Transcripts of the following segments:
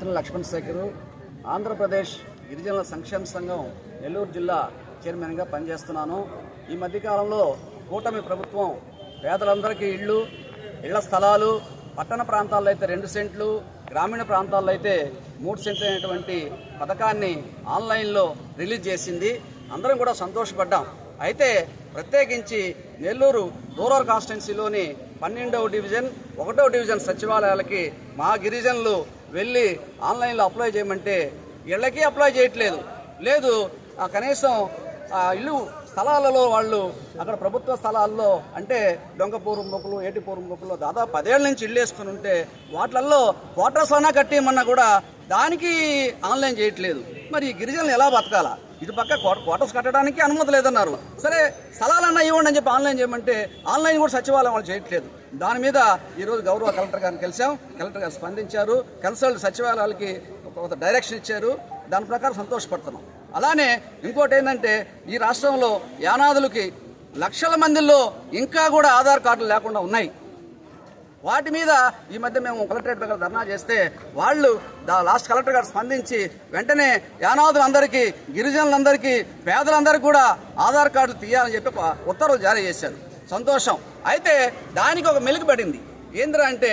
మిత్రులు లక్ష్మణ్ శేఖరు. ఆంధ్రప్రదేశ్ గిరిజనుల సంక్షేమ సంఘం నెల్లూరు జిల్లా చైర్మన్గా పనిచేస్తున్నాను. ఈ మధ్యకాలంలో కూటమి ప్రభుత్వం పేదలందరికీ ఇళ్ళు ఇళ్ళ స్థలాలు పట్టణ ప్రాంతాల్లో అయితే రెండు సెంట్లు గ్రామీణ ప్రాంతాల్లో అయితే మూడు సెంట్లు అనేటువంటి పథకాన్ని ఆన్లైన్లో రిలీజ్ చేసింది. అందరం కూడా సంతోషపడ్డాం. అయితే ప్రత్యేకించి నెల్లూరు రూరల్ కాన్స్టిట్యున్సీలోని పన్నెండవ డివిజన్ ఒకటో డివిజన్ సచివాలయాలకి మా గిరిజనులు వెళ్ళి ఆన్లైన్లో అప్లై చేయమంటే ఇళ్ళకి అప్లై చేయట్లేదు. లేదు కనీసం ఇల్లు స్థలాలలో వాళ్ళు అక్కడ ప్రభుత్వ స్థలాల్లో అంటే డొంకపూరు మొక్కలు ఏటిపూరు మొక్కలు దాదాపు పదేళ్ళ నుంచి ఇల్లు వేసుకుని ఉంటే వాటిల్లో క్వార్టర్స్ అన్నా కట్టేయమన్నా కూడా దానికి ఆన్లైన్ చేయట్లేదు. మరి ఈ గిరిజనులు ఎలా బతకాలా? ఇటు పక్క క్వార్టర్స్ కట్టడానికి అనుమతి లేదన్నారు. సరే స్థలాలన్నా ఇవ్వండి అని చెప్పి ఆన్లైన్ చేయమంటే ఆన్లైన్ కూడా సచివాలయం వాళ్ళు చేయట్లేదు. దాని మీద ఈరోజు గౌరవ కలెక్టర్ గారిని కలిసాం కలెక్టర్ గారు స్పందించారు. కన్సల్ట్ సచివాలయాలకి ఒక డైరెక్షన్ ఇచ్చారు. దాని ప్రకారం సంతోషపడుతున్నాం. అలానే ఇంకోటి ఏంటంటే ఈ రాష్ట్రంలో యానాదులకి లక్షల మందిలో ఇంకా కూడా ఆధార్ కార్డులు లేకుండా ఉన్నాయి. వాటి మీద ఈ మధ్య మేము కలెక్టరేట్ దగ్గర ధర్నా చేస్తే వాళ్ళు దా లాస్ట్ కలెక్టర్ గారు స్పందించి వెంటనే యానాదులందరికీ గిరిజనులందరికీ పేదలందరికీ కూడా ఆధార్ కార్డులు తీయాలని చెప్పి ఉత్తర్వులు జారీ చేశారు. సంతోషం. అయితే దానికి ఒక మెలుగు పడింది. ఏంద్రా అంటే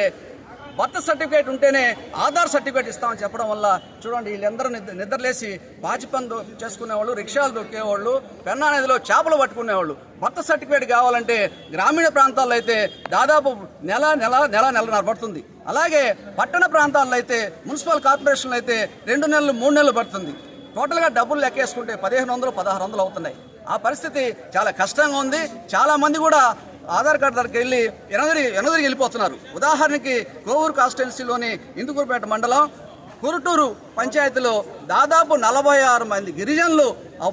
బర్త్ సర్టిఫికేట్ ఉంటేనే ఆధార్ సర్టిఫికేట్ ఇస్తామని చెప్పడం వల్ల చూడండి వీళ్ళందరూ నిద్ర నిద్రలేసి బాజిపని చేసుకునేవాళ్ళు రిక్షాలు దొక్కేవాళ్ళు పెన్నా నదిలో చేపలు పట్టుకునేవాళ్ళు. బర్త్ సర్టిఫికేట్ కావాలంటే గ్రామీణ ప్రాంతాల్లో అయితే దాదాపు నెల నెల నెల నెలన్నర పడుతుంది. అలాగే పట్టణ ప్రాంతాల్లో అయితే మున్సిపల్ కార్పొరేషన్లో అయితే రెండు నెలలు మూడు నెలలు పడుతుంది. టోటల్గా డబ్బులు లెక్కేసుకుంటే పదిహేను వందలు పదహారు వందలు అవుతున్నాయి. ఆ పరిస్థితి చాలా కష్టంగా ఉంది. చాలా మంది కూడా ఆధార్ కార్డు దగ్గరికి వెళ్ళి ఎనదరి ఎనదరికి వెళ్ళిపోతున్నారు. ఉదాహరణకి కోవూరు కాన్స్టిట్యున్సీలోని ఇందుకూరుపేట మండలం కురుటూరు పంచాయతీలో దాదాపు నలభై ఆరు మంది గిరిజనులు ఆ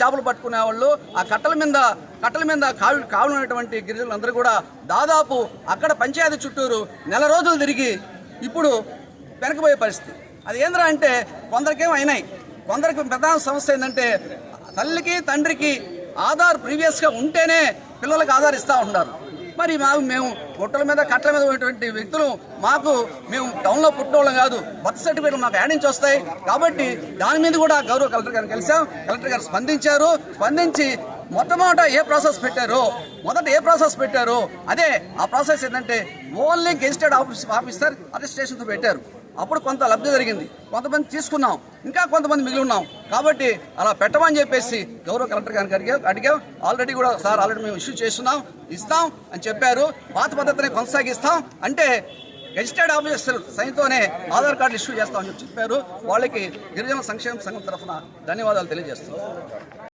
చేపలు పట్టుకునే వాళ్ళు. ఆ కట్టల మీద కట్టల మీద కావి కావునటువంటి గిరిజనులందరూ కూడా దాదాపు అక్కడ పంచాయతీ చుట్టూరు నెల రోజులు తిరిగి ఇప్పుడు వెనకబోయే పరిస్థితి. అది ఏంద్రా అంటే కొందరికేమో అయినాయి. కొందరికి ప్రధాన సమస్య ఏంటంటే తల్లికి తండ్రికి ఆధార్ ప్రీవియస్గా ఉంటేనే పిల్లలకు ఆధార్ ఇస్తూ ఉంటున్నారు మరి మాకు మేము గుట్టల మీద కట్టల మీద ఉన్నటువంటి వ్యక్తులు మాకు మేము టౌన్లో పుట్టినోళ్ళం కాదు బర్త్ సర్టిఫికేట్లు మాకు యాడ్ నుంచి వస్తాయి. కాబట్టి దాని మీద కూడా గౌరవ కలెక్టర్ గారిని కలిసాం కలెక్టర్ గారు స్పందించారు. స్పందించి మొట్టమొదట ఏ ప్రాసెస్ పెట్టారు మొదట ఏ ప్రాసెస్ పెట్టారో అదే ఆ ప్రాసెస్ ఏంటంటే ఓన్లీ గెజిటెడ్ ఆఫీస్ ఆఫీసర్ అరెస్టేషన్తో పెట్టారు. అప్పుడు కొంత లబ్ధి జరిగింది. కొంతమంది తీసుకున్నాం. ఇంకా కొంతమంది మిగిలి ఉన్నాం. కాబట్టి అలా పెట్టమని చెప్పేసి గౌరవ కలెక్టర్ గారికి అడిగా అడిగాం. ఆల్రెడీ కూడా సార్ ఆల్రెడీ మేము ఇష్యూ చేస్తున్నాం. ఇస్తాం అని చెప్పారు. పాత పద్ధతిని కొనసాగిస్తాం అంటే గెజిటెడ్ ఆఫీసర్ సైన్తోనే ఆధార్ కార్డు ఇష్యూ చేస్తామని చెప్పి చెప్పారు. వాళ్ళకి గిరిజన సంక్షేమ సంఘం తరఫున ధన్యవాదాలు తెలియజేస్తున్నాం.